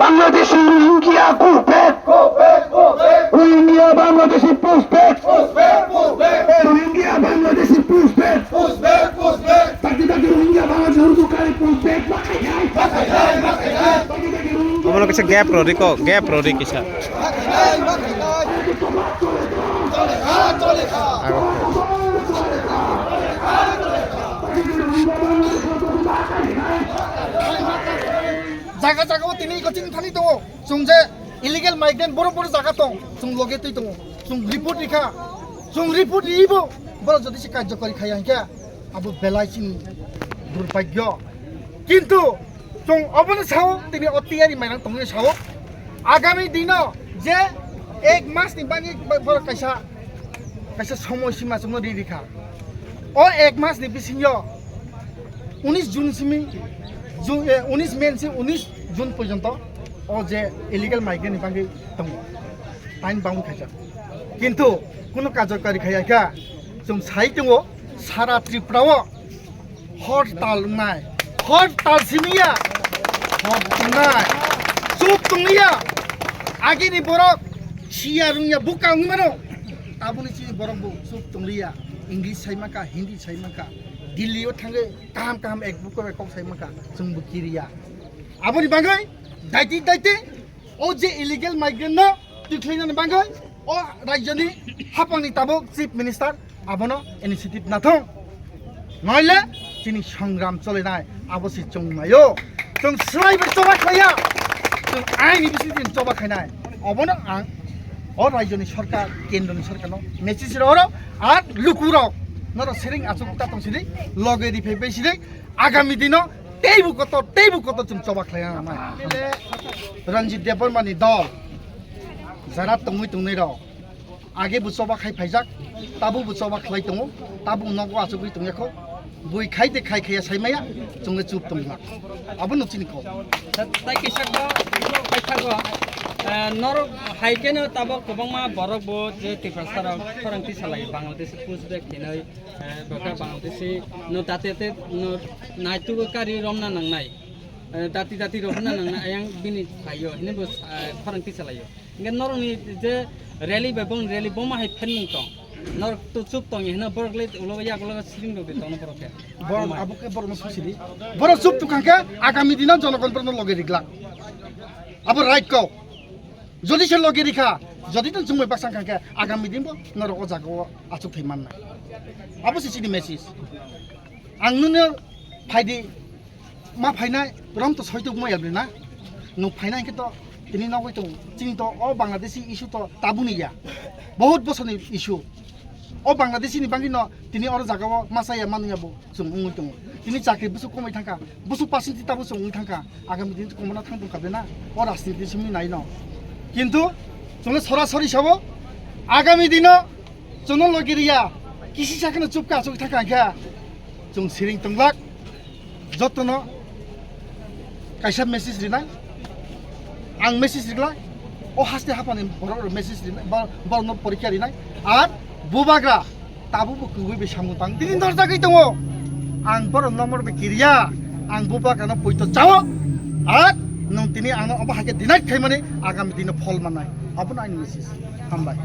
বাংলাদেশি রোহিঙ্গিয়া কুপেট রোহিঙ্গিয়া বাংলাদেশি পুষ্পেট রোহিঙ্গিয়া বাংলাদেশি পুষ্পেট তাকে তাকে Rohingya Bangladesh Omong kasi gap ro ko, gap ro di kisa. Ako. জায়গা জায়গাও তিন কচিং থানি দো চুং যে ইলিগেল মাইগ্রেন্ট বড় বড় জায়গা তো চুং লগে তুই দো চুং রিপোর্ট লিখা। চুং রিপোর্ট ইব বড় যদি সে কার্যকরী খাই আঙ্কা আবু বেলাইছিন দুর্ভাগ্য। কিন্তু চুং অবনে সাও তিনি অতিয়ারি মাইনাং তঙ্গে সাও আগামী দিন যে এক মাস নিবানি বড় কাইসা কাইসা সময়সীমা চুং রি রিখা ও এক মাস নিবিসিং উনিশ জুন সিমি জুন উনিশ মে, উনিশ জুন পর্যন্ত ও যে ইলিগাল মাইগ্রেন্ট বাঙ্গি দङ টাইম বাউন খাইছা কিন্তু কোনো কার্যকারী খাইয়াখা जों साय दङ सारा त्रिपुराव हर तालनाय हर तालसिमिया हर तुनाय चुप दंलिया आगिनि बरक सिया रुङिया बुका उङमानो आबुनि सिनि बरक बु चुप दंलिया इंलिस सायमाका हिन्दी सायमाका दिल्लीयाव थाङो गाहाम गाहाम एक बुक कौ सायमाका जोंबो गिरिया আপনি বাঙাই দায়িত্ব দায়িত্বে ও যে ইলিগেল মাইগ্রেন্ট না, তুই বাঙ্গাই, ও রাজ্যনি, হাপানি তাব চিফ মিনিষ্টার আবন ইনিশিয়েটিভ নাথ থং নইলে তিনি সংগ্রাম চলে নাই আবসি চংমায়ও চং সবাইবার জবা খাইয়া, চং আইনি বিসি দিন জবা খাইনাই অবন আং ও রাজ্যনি সরকার, কেন্দ্রনি সরকার মেচিসির ওর, আর লুকুরক। নর সেরিং আচুক্তা তো সিদি লগে রিফে বেসিদি আগামী দিন তেই বুকত তেই বুকত তুমি চবাক লাগে আমার রঞ্জিত দেবর মানে দল। যারা তুমি তুমি র আগে বুচবা খাই ফাইজাক তাবু বুচবা খাই তুমি, তাবু নগো আসবি তুমি এখন বই খাই দে, খাই খাইয়া সাইমাইয়া তুমি চুপ তুমি লাগ আবার নচিনি কো नर हाइकेन तब गोबां मा बरक बो जे तिफ्रासार फोरोंथि सालाय बांग्लादेश पुजबेक हिनै बका बांग्लादेश न दातेते न नायतु कारि रमना नांनाय दाति दाति रमना नांना आयं बिनि हायो हिनै बो फोरोंथि सालायो इंगे नरनि जे रैली बेबं रैली बमा हाइ फेन तं नर तो चुप तं हिनै बरक ले उलो या गुलो सिरिं दो बितन परके बर आबुके बर मसुसिरि बर चुप तुखांके आगामी दिना जनगणपन लगे रिगला अब राइट कौ যদি সে লগে রেখা, যদি তো জুমে বাক্সাং খাঙ্কে আগামী দিন নরক জাগো আচুক থৈ মান্না। আবো সে সিডি মেসেজ আংনুনে ফাইদি, মা ফাইনাই, রম তো সৈতো মই আবলি না। নু ফাইনাই কে তো তিনি নগৈ তো চিনি তো, অ বাংলাদেশি ইস্যু তো তাবু নিয়া। বহুত বছরনি ইস্যু অ বাংলাদেশি নি বাঙ্গি ন, তিনি অর জাগাও মাসাইয়া মানুয়াব জুম উঙ্গৈ তো তিনি চাকরি বুসু কমাই থাকা বুসু পার্সেন্টেজ তাবু জুম উঙ্গৈ থাকা। আগামী দিন কমনা থাকব কাবে না। অ রাজনীতি সুমি নাই ন। কিন্তু তোমরা সরাসরি সব। আগামী দিন চন লগিরিয়া কৃষি শাখানো চুপকা চুপ থাকা আঁকা চুং সিং তংলাক যত্ন। কাইসাব মেসেজ রে আং মেসেজ রিগলা ও হাসতে হাফানি বড় মেসেজ রিনা বর্ণ পরীক্ষা রে আর বুবাগ্রা তাবু বকুই বে সামু তাং। দিন দর জাগাই দङ आं बर नम्बर बे किरिया आं बुबा कानो তিনি আং অবা হাকে দিনাই খাইমানে আগামী দিনে ফল মানাই আপন আইন মেসেজ হামবাই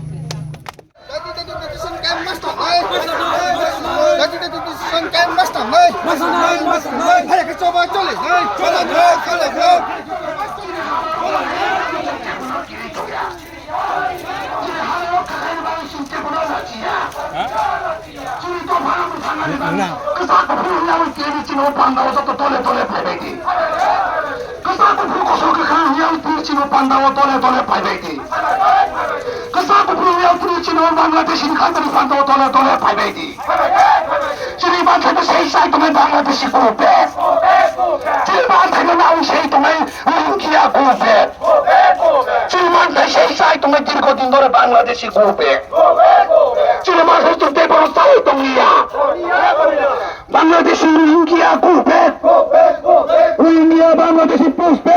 বাংলাদেশি খাদ্য পান্ডব তলে তলে পাইবাইদি চিনিমান থেকে সেই সাই তুমি বাংলাদেশি গ্রুপে চিনিমান থেকে নাও সেই তুমি রোহিঙ্গিয়া গ্রুপে চিনিমান থেকে সেই সাই তুমি দীর্ঘদিন ধরে বাংলাদেশি গ্রুপে চিনিমান হচ্ছে দেবর সাই তুমিয়া বাংলাদেশি রোহিঙ্গিয়া গ্রুপে রোহিঙ্গিয়া বাংলাদেশি পুষ্পে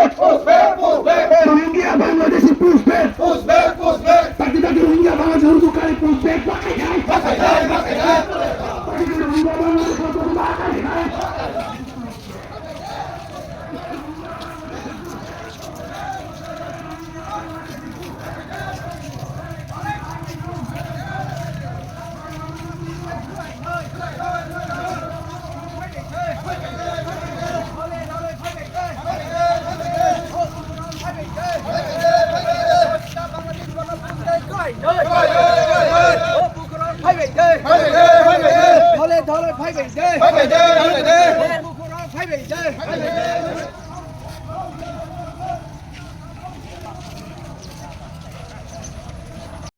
拍北京拍北京拍北京拍北京拍北京